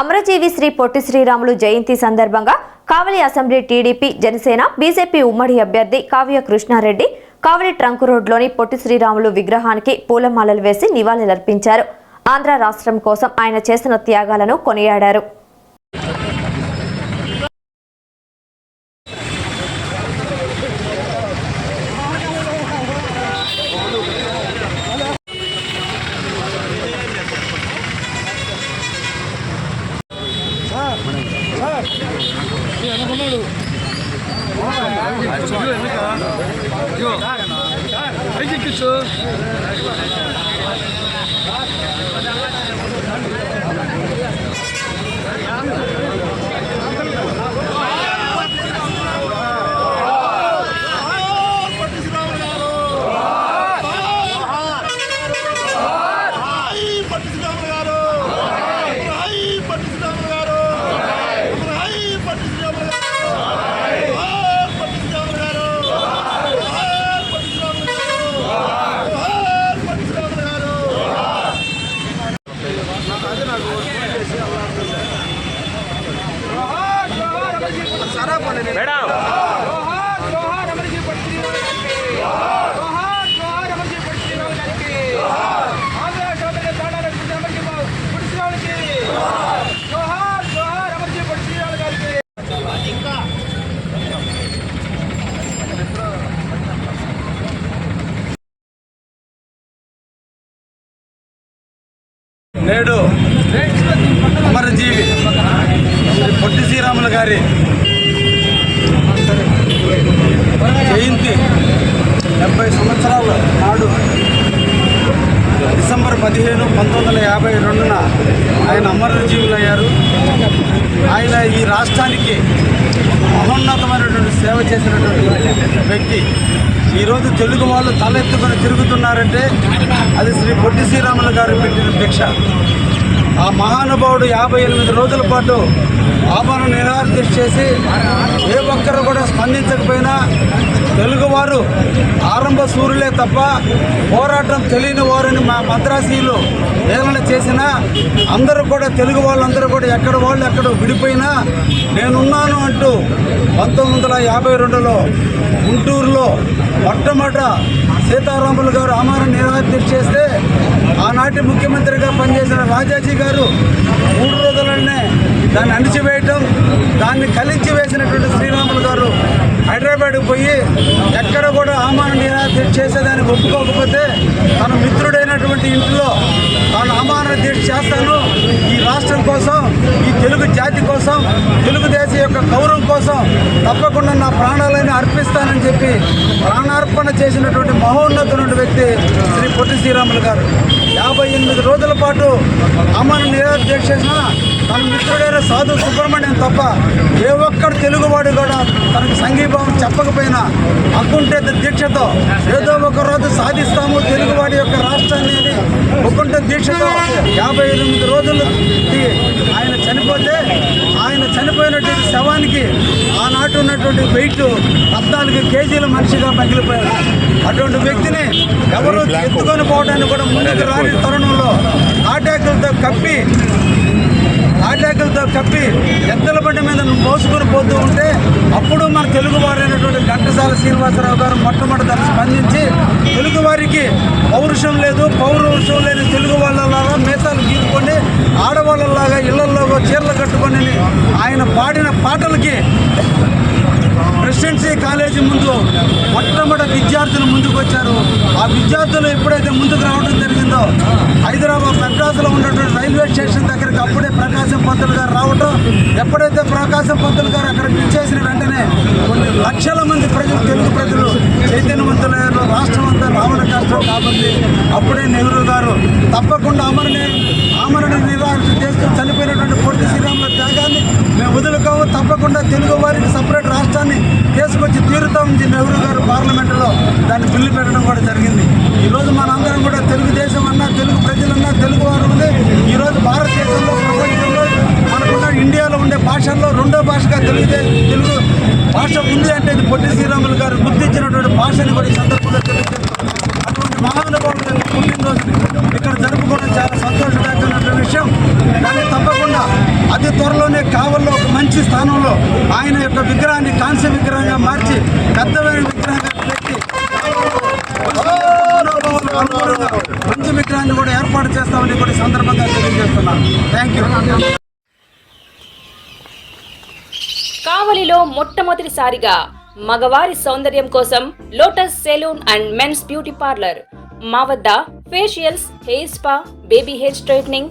అమరజీవి శ్రీ పొట్టి శ్రీరాములు జయంతి సందర్భంగా Kavali assembly TDP Janasena BJP ఉమ్మడి అభ్యర్థి కావ్య కృష్ణారెడ్డి కావలి ట్రంక్ రోడ్లోని పొట్టి శ్రీరాములు విగ్రహానికి పూలమాలలు వేసి నివాళులర్పించారు. ఆంధ్ర రాష్ట్రం కోసం ఆయన చేసిన త్యాగాలను కొనియాడారు. Thank you, sir. ম্যাডাম నేడు అమరజీవి శ్రీ పొట్టి శ్రీరాములు గారి జయంతి డెబ్బై సంవత్సరాల నాడు డిసెంబర్ పదిహేను పంతొమ్మిది వందల యాభై రెండున ఆయన అమరజీవులయ్యారు ఆయన ఈ రాష్ట్రానికి సేవ చేసినటువంటి వ్యక్తి. ఈరోజు తెలుగు వాళ్ళు తలెత్తుకొని తిరుగుతున్నారంటే అది శ్రీ పొట్టి శ్రీరాములు గారు పెట్టిన భిక్ష. ఆ మహానుభావుడు యాభై ఎనిమిది రోజుల పాటు ఆభరణ నిరాదీక్ష చేసి ఏ ఒక్కరు కూడా స్పందించకపోయినా తెలుగువారు ఆరంభ సూర్యులే తప్ప పోరాటం తెలియని వారిని మా మద్రాసీలు ఏదైనా చేసినా అందరూ కూడా తెలుగు వాళ్ళందరూ కూడా ఎక్కడ వాళ్ళు ఎక్కడ విడిపోయినా నేనున్నాను అంటూ పంతొమ్మిది వందల యాభై రెండులో గుంటూరులో మొట్టమొదట సీతారాములు గారు ఆమరణ నిరాదీక్ష చేస్తే ఆనాటి ముఖ్యమంత్రిగా పనిచేసిన రాజాజీ గారు మూడు రోజులనే దాన్ని అణిచివేయటం దాన్ని కలించి వేసినటువంటి శ్రీరాములు గారు హైదరాబాద్కి పోయి ఎక్కడ కూడా ఆమరణ నిరాదీక్ష చేసేదానికి ఒప్పుకోకపోతే తన మిత్రుడైనటువంటి ఇంట్లో తాను ఆమరణ దీక్ష చేస్తాను. ఈ రాష్ట్రం కోసం ఈ తెలుగు జాతి కోసం తెలుగుదేశం యొక్క గౌరవం కోసం తప్పకుండా నా ప్రాణాలని అర్పిస్తానని చెప్పి ప్రాణార్పణ చేసినటువంటి మహోన్నతమైన వ్యక్తి శ్రీ పొట్టి శ్రీరాములు గారు. యాభై ఎనిమిది రోజుల పాటు అమ్మని నిరాదీక్ష చేసిన తన మిత్రుడైన సాధు సుబ్రహ్మణ్యం తప్ప ఏ ఒక్కడు తెలుగువాడు కూడా తనకు సంఘీభావం చెప్పకపోయినా అక్కుంటే దీక్షతో ఏదో ఒక రోజు సాధిస్తాము తెలుగువాడి యొక్క రాష్ట్రాన్ని ఒక్కుంటే దీక్షతో యాభై ఎనిమిది రోజులు ఆయన చనిపోతే ఆయన చనిపోయినటువంటి శవానికి ఆనాటి ఉన్నటువంటి వెయిట్ పద్నాలుగు కేజీల మనిషిగా పగిలిపోయాడు. అటువంటి వ్యక్తిని ఎవరు ఎత్తుకొని పోవడానికి కూడా ముందుకు రాని తరుణంలో ఆటాకులతో కప్పి ఆటాకులతో కప్పి ఎద్దల బండి మీద మోసుకొని పోతూ ఉంటే అప్పుడు మన తెలుగు వారైనటువంటి ఘంటసాల శ్రీనివాసరావు గారు మొట్టమొదటి దాన్ని స్పందించి తెలుగు వారికి పౌరుషం లేదు పౌరుషం లేని తెలుగు వాళ్ళలాగా మేతాలు గీసుకొని ఆడవాళ్ళలాగా ఇళ్ళలో చీరలు కట్టుకొని ఆయన పాడిన పాటలకి ప్రెసిడెన్సీ కాలేజీ ముందు మొట్టమొదటి విద్యార్థులు ముందుకు వచ్చారు. ఆ విద్యార్థులు ఎప్పుడైతే ముందుకు రావడం జరిగిందో హైదరాబాద్ మెడ్రాస్లో ఉన్నటువంటి రైల్వే స్టేషన్ దగ్గరికి అప్పుడే ప్రకాశం పంతులు గారు రావటం ఎప్పుడైతే ప్రకాశం పంతులు గారు అక్కడ పిలిచేసిన వెంటనే కొన్ని లక్షల మంది ప్రజలు తెలుగు ప్రజలు చైతన్యవంతులయ్యారు రాష్ట్రం అంతా రావణ కష్టం కాబట్టి అప్పుడే నెహ్రూ గారు తప్పకుండా అమరని ఆమరణ నివారణ చేస్తూ చలి పొట్టి శ్రీరాముల త్యాగాన్ని మేము తప్పకుండా తెలుగు వారికి సపరేట్ రాష్ట్రాన్ని తీసుకొచ్చి తీరుతామని నెహ్రూ గారు పార్లమెంటులో దాన్ని బిల్లు పెట్టడం కూడా జరిగింది. ఈరోజు మనందరం కూడా తెలుగుదేశం అన్నా తెలుగు ప్రజలన్నా తెలుగు వారు ఉంది ఈరోజు భారతదేశంలో ప్రపంచంలో మనకున్న ఇండియాలో ఉండే భాషల్లో రెండో భాషగా తెలుగుదే తెలుగు భాష ఉంది అంటే ఇది పొట్టి శ్రీరాములు గారు గుర్తించినటువంటి భాషని కూడా ఈ సందర్భంగా తెలియజేస్తున్నాం అటువంటి మహానుభావులు యొక్క పుట్టినరోజుని ఇక్కడ జరుపుకోవడం చాలా సంతోషదాయకమైనటువంటి విషయం కానీ తప్పకుండా అతి త్వరలోనే కావల్లో ఒక మంచి స్థానంలో ఆయన యొక్క విగ్రహాన్ని కాంస్య విగ్రహంగా మార్చి పెద్దమైన విగ్రహంగా పెట్టి మంచి విగ్రహాన్ని కూడా ఏర్పాటు చేస్తామని కూడా సందర్భంగా తెలియజేస్తున్నాను. థ్యాంక్ యూ కావలిలో మొట్టమొదటిసారిగా మగవారి సౌందర్యం కోసం lotus salon and men's beauty parlour మా వద్ద facials hair spa baby hair straightening